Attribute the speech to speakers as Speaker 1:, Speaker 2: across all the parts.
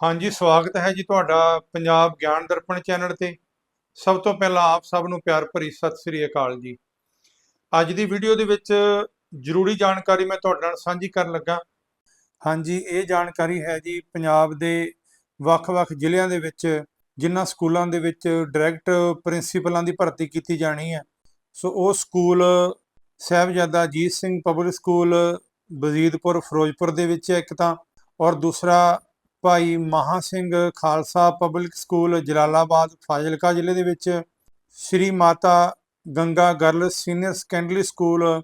Speaker 1: ਹਾਂਜੀ, ਸਵਾਗਤ ਹੈ ਜੀ ਤੁਹਾਡਾ ਪੰਜਾਬ ਗਿਆਨ ਦਰਪਣ ਚੈਨਲ ਤੇ। ਸਭ ਤੋਂ ਪਹਿਲਾਂ ਆਪ ਸਭ ਨੂੰ ਪਿਆਰ ਭਰੀ ਸਤਿ ਸ੍ਰੀ ਅਕਾਲ ਜੀ। ਅੱਜ ਦੀ ਵੀਡੀਓ ਦੇ ਵਿੱਚ ਜ਼ਰੂਰੀ ਜਾਣਕਾਰੀ ਮੈਂ ਤੁਹਾਡੇ ਨਾਲ ਸਾਂਝੀ ਕਰਨ ਲੱਗਾ। ਹਾਂਜੀ, ਇਹ ਜਾਣਕਾਰੀ ਹੈ ਜੀ ਪੰਜਾਬ ਦੇ ਵੱਖ-ਵੱਖ ਜ਼ਿਲ੍ਹਿਆਂ ਦੇ ਵਿੱਚ, ਜਿਨ੍ਹਾਂ ਸਕੂਲਾਂ ਦੇ ਵਿੱਚ ਡਾਇਰੈਕਟ ਪ੍ਰਿੰਸੀਪਲਾਂ ਦੀ ਭਰਤੀ ਕੀਤੀ ਜਾਣੀ ਹੈ। ਸੋ ਉਹ school Sahibzada Ajit Singh public school, Bazidpur, Firozpur ਦੇ ਵਿੱਚ ਹੈ ਇੱਕ ਤਾਂ। ਔਰ ਦੂਸਰਾ ਭਾਈ ਮਹਾ ਸਿੰਘ ਖਾਲਸਾ ਪਬਲਿਕ ਸਕੂਲ, ਜਲਾਲਾਬਾਦ, ਫਾਜ਼ਿਲਕਾ ਜ਼ਿਲ੍ਹੇ ਦੇ ਵਿੱਚ Sri Mata Ganga girl senior secondary school,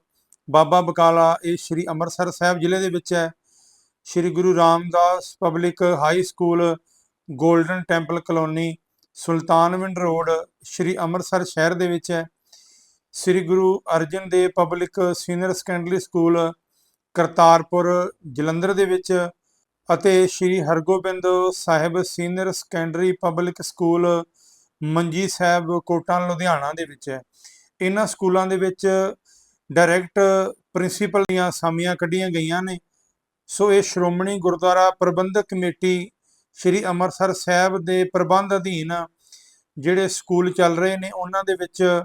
Speaker 1: Baba Bakala, ਇਹ ਸ੍ਰੀ ਅੰਮ੍ਰਿਤਸਰ ਸਾਹਿਬ ਜ਼ਿਲ੍ਹੇ ਦੇ ਵਿੱਚ ਹੈ। Sri Guru Ramdas public high school, Golden Temple colony Sultanwind road, Sri Amritsar ਸ਼ਹਿਰ ਦੇ ਵਿੱਚ ਹੈ। Sri Guru Arjan Dev public senior secondary school, Kartarpur Jalandhar ਦੇ ਵਿੱਚ ਅਤੇ Sri Hargobind Sahib senior secondary public school, Manji Sahib, Kotan, Ludhiana ਦੇ ਵਿੱਚ ਹੈ। ਇਹਨਾਂ ਸਕੂਲਾਂ ਦੇ ਵਿੱਚ ਡਾਇਰੈਕਟ ਪ੍ਰਿੰਸੀਪਲ ਦੀਆਂ ਸਾਮੀਆਂ ਕੱਢੀਆਂ ਗਈਆਂ ਨੇ। ਸੋ ਇਹ ਸ਼੍ਰੋਮਣੀ ਗੁਰਦੁਆਰਾ ਪ੍ਰਬੰਧਕ ਕਮੇਟੀ ਸ੍ਰੀ ਅੰਮ੍ਰਿਤਸਰ ਸਾਹਿਬ ਦੇ ਪ੍ਰਬੰਧ ਅਧੀਨ ਜਿਹੜੇ ਸਕੂਲ ਚੱਲ ਰਹੇ ਨੇ, ਉਹਨਾਂ ਦੇ ਵਿੱਚ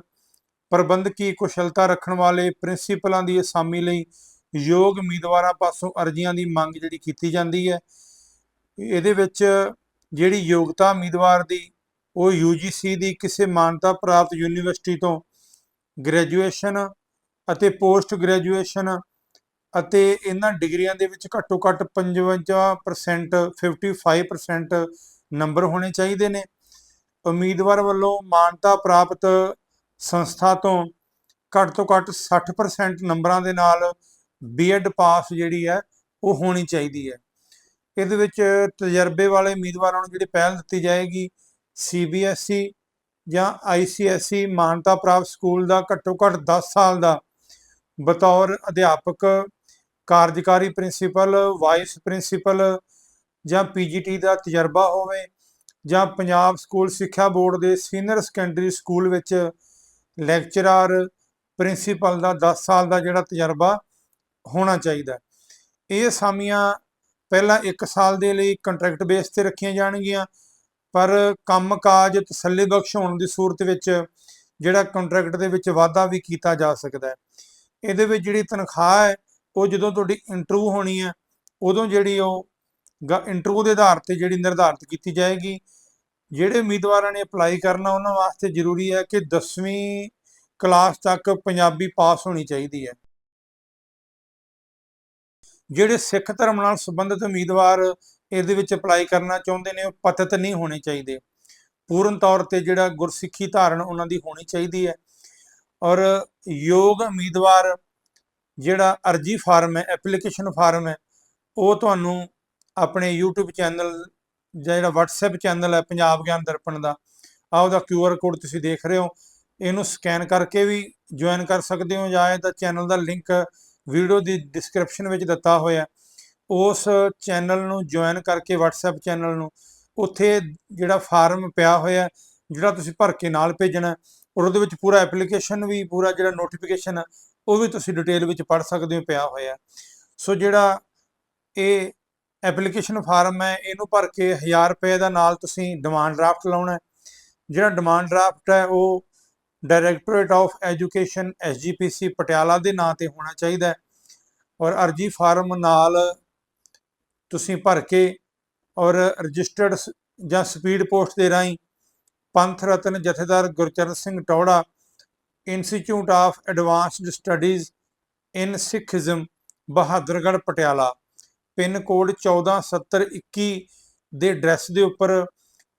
Speaker 1: ਪ੍ਰਬੰਧਕੀ ਕੁਸ਼ਲਤਾ ਰੱਖਣ ਵਾਲੇ ਪ੍ਰਿੰਸੀਪਲਾਂ ਦੀ ਅਸਾਮੀ ਲਈ ਯੋਗ ਉਮੀਦਵਾਰਾਂ ਪਾਸੋਂ ਅਰਜ਼ੀਆਂ ਦੀ ਮੰਗ ਜਿਹੜੀ ਕੀਤੀ ਜਾਂਦੀ ਹੈ, ਇਹਦੇ ਵਿੱਚ ਜਿਹੜੀ ਯੋਗਤਾ ਉਮੀਦਵਾਰ ਦੀ, ਉਹ UGC ਦੀ ਕਿਸੇ ਮਾਨਤਾ ਪ੍ਰਾਪਤ ਯੂਨੀਵਰਸਿਟੀ ਤੋਂ ਗ੍ਰੈਜੂਏਸ਼ਨ ਅਤੇ ਪੋਸਟ ਗ੍ਰੈਜੂਏਸ਼ਨ ਅਤੇ ਇਹਨਾਂ ਡਿਗਰੀਆਂ ਦੇ ਵਿੱਚ ਘੱਟੋ ਘੱਟ 55% 55% ਨੰਬਰ ਹੋਣੇ ਚਾਹੀਦੇ ਨੇ। ਉਮੀਦਵਾਰ ਵੱਲੋਂ ਮਾਨਤਾ ਪ੍ਰਾਪਤ ਸੰਸਥਾ ਤੋਂ ਘੱਟ ਤੋਂ ਘੱਟ 60% ਨੰਬਰਾਂ ਦੇ ਨਾਲ ਬੀਐਡ ਪਾਸ ਜਿਹੜੀ ਹੈ, ਉਹ ਹੋਣੀ ਚਾਹੀਦੀ ਹੈ। ਇਹਦੇ ਵਿੱਚ ਤਜਰਬੇ ਵਾਲੇ ਉਮੀਦਵਾਰਾਂ ਨੂੰ ਜਿਹੜੀ ਪਹਿਲ ਦਿੱਤੀ ਜਾਏਗੀ ਸੀਬੀਐਸਈ ਜਾਂ ਆਈਸੀਐਸਈ ਮਾਨਤਾ ਪ੍ਰਾਪਤ ਸਕੂਲ ਦਾ ਘੱਟੋ ਘੱਟ 10 ਸਾਲ ਦਾ। ਬਤੌਰ ਅਧਿਆਪਕ, ਕਾਰਜਕਾਰੀ ਪ੍ਰਿੰਸੀਪਲ, ਵਾਈਸ ਪ੍ਰਿੰਸੀਪਲ ਜਾਂ ਪੀਜੀਟੀ ਦਾ ਤਜਰਬਾ ਹੋਵੇ ਜਾਂ ਪੰਜਾਬ ਸਕੂਲ ਸਿੱਖਿਆ ਬੋਰਡ ਦੇ ਸੀਨੀਅਰ ਸੈਕੰਡਰੀ ਸਕੂਲ ਵਿੱਚ ਲੈਕਚਰਰ ਪ੍ਰਿੰਸੀਪਲ ਦਾ 10 ਸਾਲ ਦਾ ਜਿਹੜਾ ਤਜਰਬਾ ਹੋਣਾ ਚਾਹੀਦਾ ਇਹ ਅਸਾਮੀਆਂ ਪਹਿਲਾਂ 1 ਸਾਲ ਦੇ ਲਈ ਕੰਟਰੈਕਟ ਬੇਸ ਤੇ ਰੱਖੀਆਂ ਜਾਣਗੀਆਂ, ਪਰ ਕੰਮਕਾਜ ਤਸੱਲੀ ਬਖਸ਼ ਹੋਣ ਦੀ ਸੂਰਤ ਵਿੱਚ ਜਿਹੜਾ ਕੰਟਰੈਕਟ ਦੇ ਵਿੱਚ ਵਾਧਾ ਵੀ ਕੀਤਾ ਜਾ ਸਕਦਾ ਹੈ। ਇਹਦੇ ਵਿੱਚ ਜਿਹੜੀ ਤਨਖਾਹ ਹੈ, ਉਹ ਜਦੋਂ ਤੁਹਾਡੀ ਇੰਟਰਵਿਊ ਹੋਣੀ ਹੈ, ਉਦੋਂ ਜਿਹੜੀ ਉਹ ਇੰਟਰਵਿਊ ਦੇ ਆਧਾਰ ਤੇ ਜਿਹੜੀ ਨਿਰਧਾਰਿਤ ਕੀਤੀ ਜਾਏਗੀ। ਜਿਹੜੇ ਉਮੀਦਵਾਰਾਂ ਨੇ ਅਪਲਾਈ ਕਰਨਾ ਉਹਨਾਂ ਵਾਸਤੇ ਜ਼ਰੂਰੀ ਹੈ ਕਿ 10ਵੀਂ ਕਲਾਸ ਤੱਕ ਪੰਜਾਬੀ ਪਾਸ ਹੋਣੀ ਚਾਹੀਦੀ ਹੈ। ਜਿਹੜੇ ਸਿੱਖ ਧਰਮ ਨਾਲ ਸੰਬੰਧਿਤ ਉਮੀਦਵਾਰ ਇਹਦੇ ਵਿੱਚ ਅਪਲਾਈ ਕਰਨਾ ਚਾਹੁੰਦੇ ਨੇ, ਉਹ ਪਤਿਤ ਨਹੀਂ ਹੋਣੇ ਚਾਹੀਦੇ। ਪੂਰਨ ਤੌਰ ਤੇ ਜਿਹੜਾ ਗੁਰਸਿੱਖੀ ਧਾਰਨ ਉਹਨਾਂ ਦੀ ਹੋਣੀ ਚਾਹੀਦੀ ਹੈ। ਔਰ ਯੋਗ ਉਮੀਦਵਾਰ ਜਿਹੜਾ ਅਰਜੀ ਫਾਰਮ ਹੈ, ਐਪਲੀਕੇਸ਼ਨ ਫਾਰਮ ਹੈ, ਉਹ ਤੁਹਾਨੂੰ ਆਪਣੇ YouTube ਚੈਨਲ ਜਾਂ ਜਿਹੜਾ WhatsApp ਚੈਨਲ ਹੈ, ਪੰਜਾਬ ਗਿਆਨ ਦਰਪਣ ਦਾ ਆ ਉਹਦਾ QR ਕੋਡ ਤੁਸੀਂ ਦੇਖ ਰਹੇ ਹੋ। ਇਹਨੂੰ ਸਕੈਨ ਕਰਕੇ ਵੀ ਜੁਆਇਨ ਕਰ ਸਕਦੇ ਹੋ ਜਾਂ ਇਹਦਾ ਚੈਨਲ ਦਾ ਲਿੰਕ ਵੀਡੀਓ ਦੀ ਡਿਸਕ੍ਰਿਪਸ਼ਨ ਵਿੱਚ ਦਿੱਤਾ ਹੋਇਆ ਉਸ ਚੈਨਲ ਨੂੰ ਜੁਆਇਨ ਕਰਕੇ WhatsApp ਚੈਨਲ ਨੂੰ ਉੱਥੇ ਜਿਹੜਾ ਫਾਰਮ ਪਿਆ ਹੋਇਆ ਜਿਹੜਾ ਤੁਸੀਂ ਭਰ ਕੇ ਨਾਲ ਭੇਜਣਾ ਔਰ ਉਹਦੇ ਵਿੱਚ ਪੂਰਾ ਐਪਲੀਕੇਸ਼ਨ ਵੀ, ਪੂਰਾ ਜਿਹੜਾ ਨੋਟੀਫਿਕੇਸ਼ਨ ਉਹ ਵੀ ਤੁਸੀਂ ਡਿਟੇਲ ਵਿੱਚ ਪੜ੍ਹ ਸਕਦੇ ਹੋ, ਪਿਆ ਹੋਇਆ ਸੋ ਜਿਹੜਾ ਇਹ ਐਪਲੀਕੇਸ਼ਨ ਫਾਰਮ ਹੈ, ਇਹਨੂੰ ਭਰ ਕੇ 1000 ਰੁਪਏ ਦਾ ਨਾਲ ਤੁਸੀਂ ਡਿਮਾਂਡ ਡਰਾਫਟ ਲਾਉਣਾ ਜਿਹੜਾ ਡਿਮਾਂਡ ਡਰਾਫਟ ਹੈ, ਉਹ directorate of education SGPC Patiala ਦੇ ਨਾਂ ਤੇ ਹੋਣਾ ਚਾਹੀਦਾ ਹੈ। ਔਰ ਅਰਜੀ ਫਾਰਮ ਨਾਲ ਤੁਸੀਂ ਭਰ ਕੇ ਔਰ ਰਜਿਸਟਰਡ ਜਾਂ ਸਪੀਡ ਪੋਸਟ ਦੇ ਰਾਹੀਂ Panth Rattan Jathedar Gurcharan Singh Tohra institute of advanced studies in Sikhism Bahadurgarh Patiala. Pin code 147021 ਦੇ ਐਡਰੈਸ ਦੇ ਉੱਪਰ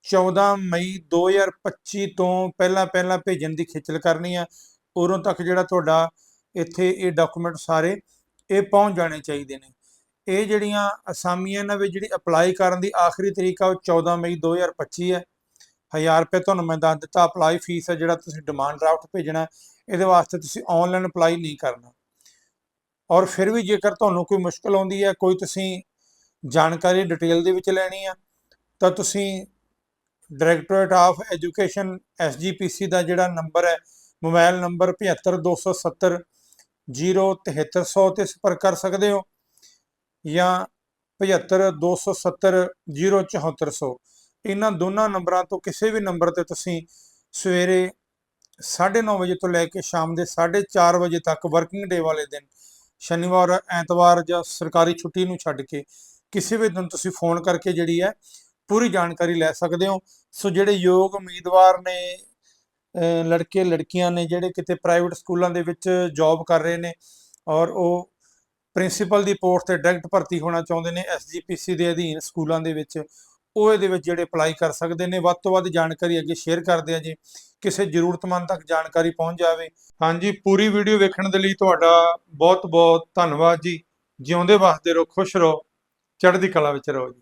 Speaker 1: 14 ਮਈ 2025 ਤੋਂ ਪਹਿਲਾਂ ਪਹਿਲਾਂ ਭੇਜਣ ਦੀ ਖੇਚਲ ਕਰਨੀ ਆ। ਉਦੋਂ ਤੱਕ ਜਿਹੜਾ ਤੁਹਾਡਾ ਇੱਥੇ ਇਹ ਡਾਕੂਮੈਂਟ ਸਾਰੇ ਇਹ ਪਹੁੰਚ ਜਾਣੇ ਚਾਹੀਦੇ ਨੇ। ਇਹ ਜਿਹੜੀਆਂ ਅਸਾਮੀਆਂ ਇਹਨਾਂ ਵਿੱਚ ਜਿਹੜੀ ਅਪਲਾਈ ਕਰਨ ਦੀ ਆਖਰੀ ਤਰੀਕ ਆ, ਉਹ 14 ਮਈ 2025 ਹੈ 1000 ਰੁਪਏ ਤੁਹਾਨੂੰ ਮੈਂ ਦੱਸ ਦਿੱਤਾ ਅਪਲਾਈ ਫੀਸ ਹੈ ਜਿਹੜਾ ਤੁਸੀਂ ਡਿਮਾਂਡ ਡਰਾਫਟ ਭੇਜਣਾ, ਇਹਦੇ ਵਾਸਤੇ ਤੁਸੀਂ ਆਨਲਾਈਨ ਅਪਲਾਈ ਨਹੀਂ ਕਰਨਾ। ਔਰ ਫਿਰ ਵੀ ਜੇਕਰ ਤੁਹਾਨੂੰ ਕੋਈ ਮੁਸ਼ਕਲ ਆਉਂਦੀ ਹੈ ਕੋਈ ਤੁਸੀਂ ਜਾਣਕਾਰੀ ਡਿਟੇਲ ਦੇ ਵਿੱਚ ਲੈਣੀ ਆ, ਤਾਂ ਤੁਸੀਂ ਡਾਇਰੈਕਟੋਰੇਟ ਆਫ ਐਜੂਕੇਸ਼ਨ ਐਸਜੀਪੀਸੀ ਦਾ ਜਿਹੜਾ ਨੰਬਰ ਹੈ ਮੋਬਾਈਲ ਨੰਬਰ 75270 07300 ਤੇ ਸੰਪਰਕ ਕਰ ਸਕਦੇ ਹੋ, ਜਾਂ 75 270 0400 ਇਹਨਾਂ ਦੋਨਾਂ ਨੰਬਰਾਂ ਤੋਂ ਕਿਸੇ ਵੀ ਨੰਬਰ ਤੇ ਤੁਸੀਂ ਸਵੇਰੇ 9:30 ਵਜੇ ਤੋਂ ਲੈ ਕੇ ਸ਼ਾਮ ਦੇ 4:30 ਵਜੇ ਤੱਕ ਵਰਕਿੰਗ ਡੇ ਵਾਲੇ ਦਿਨ, ਸ਼ਨੀਵਾਰ, ਐਤਵਾਰ ਜਾਂ ਸਰਕਾਰੀ ਛੁੱਟੀ ਨੂੰ ਛੱਡ ਕੇ ਕਿਸੇ ਵੀ ਦਿਨ ਤੁਸੀਂ ਫੋਨ ਕਰਕੇ ਜਿਹੜੀ ਹੈ ਪੂਰੀ ਜਾਣਕਾਰੀ ਲੈ ਸਕਦੇ ਹੋ। ਸੋ ਜਿਹੜੇ ਯੋਗ ਉਮੀਦਵਾਰ ਨੇ ਲੜਕੇ, ਲੜਕੀਆਂ ਨੇ, ਜਿਹੜੇ ਕਿਤੇ ਪ੍ਰਾਈਵੇਟ ਸਕੂਲਾਂ ਦੇ ਵਿੱਚ ਜੌਬ ਕਰ ਰਹੇ ਨੇ ਔਰ ਉਹ ਪ੍ਰਿੰਸੀਪਲ ਦੀ ਪੋਸਟ ਤੇ ਡਾਇਰੈਕਟ ਭਰਤੀ ਹੋਣਾ ਚਾਹੁੰਦੇ ਨੇ ਐਸਜੀਪੀਸੀ ਦੇ ਅਧੀਨ ਸਕੂਲਾਂ ਦੇ ਵਿੱਚ, ਉਹ ਇਹਦੇ ਵਿੱਚ ਜਿਹੜੇ ਅਪਲਾਈ ਕਰ ਸਕਦੇ ਨੇ। ਵੱਧ ਤੋਂ ਵੱਧ ਜਾਣਕਾਰੀ ਅੱਗੇ ਸ਼ੇਅਰ ਕਰਦੇ ਆ ਜੀ। ਕਿਸੇ ਜ਼ਰੂਰਤਮੰਦ ਤੱਕ ਜਾਣਕਾਰੀ ਪਹੁੰਚ ਜਾਵੇ। ਹਾਂਜੀ, ਪੂਰੀ ਵੀਡੀਓ ਵੇਖਣ ਦੇ ਲਈ ਤੁਹਾਡਾ ਬਹੁਤ ਬਹੁਤ ਧੰਨਵਾਦ ਜੀ। ਜਿਉਂਦੇ ਵਸਦੇ ਰਹੋ, ਖੁਸ਼ ਰਹੋ, ਚੜ੍ਹਦੀ ਕਲਾ ਵਿੱਚ ਰਹੋ ਜੀ।